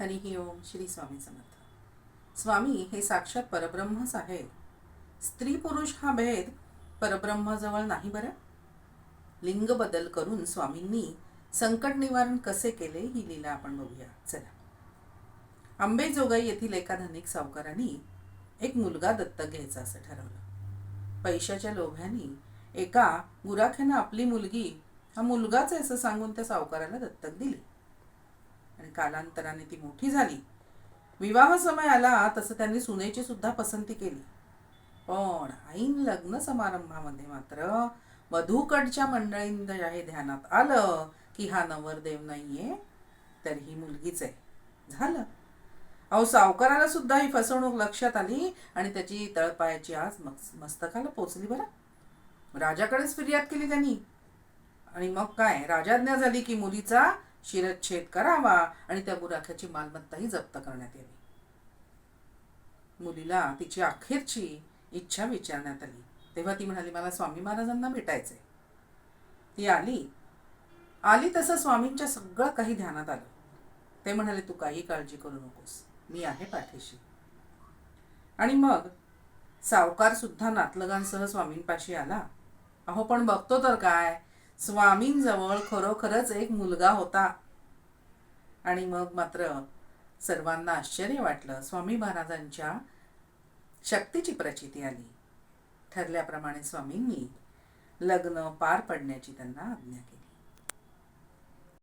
हरिही ओम श्री स्वामी समर्थ. स्वामी हे साक्षात परब्रह्मच आहे स्त्री पुरुष हा भेद परब्रह्माजवळ नाही बरं? लिंग बदल करून स्वामींनी संकट निवारण कसे केले ही लीला आपण बघूया. चला. आंबेजोगाई येथील एका धनिक सावकारांनी एक मुलगा दत्तक घ्यायचा असं ठरवलं. पैशाच्या लोभ्याने एका गुराख्यानं आपली मुलगी हा मुलगाच आहे असं सांगून त्या सावकाराला दत्तक दिली. कालांतराने ती मोठी झाली. विवाह समय आला तसं त्यांनी सुनेची सुद्धा पसंती केली. पण ऐन लग्न समारंभामध्ये मात्र वधूकडच्या मंडळींना हे ध्यानात आलं की हा नवरदेव नाहीये तर ही मुलगीच आहे. झालं. अहो सावकाराला सुद्धा ही फसवणूक लक्षात आली आणि त्याची तळपायाची आज मस्तकाला पोचली बरं. राजाकडेच फिर्याद केली त्यांनी. आणि मग काय? राजाज्ञा झाली की मुलीचा शिरच्छेद करावा आणि त्या बुराख्याची मालमत्ताही जप्त करण्यात यावी. मुलीला तिची अखेरची इच्छा विचारण्यात आली. तेव्हा ती म्हणाली मला स्वामी महाराजांना भेटायचंय. ती आली. आली तसं स्वामींच्या सगळं काही ध्यानात आलं. ते म्हणाले तू काही काळजी करू नकोस. मी आहे पाठीशी. आणि मग सावकार सुद्धा नातलगांसह स्वामींपाशी आला. अहो पण बघतो तर काय? स्वामींजवळ खरोखरच एक मुलगा होता. आणि मग मात्र सर्वांना आश्चर्य वाटलं. स्वामी महाराजांच्या शक्तीची प्रचिती आली. ठरल्याप्रमाणे स्वामींनी लग्न पार पडण्याची त्यांना आज्ञा केली.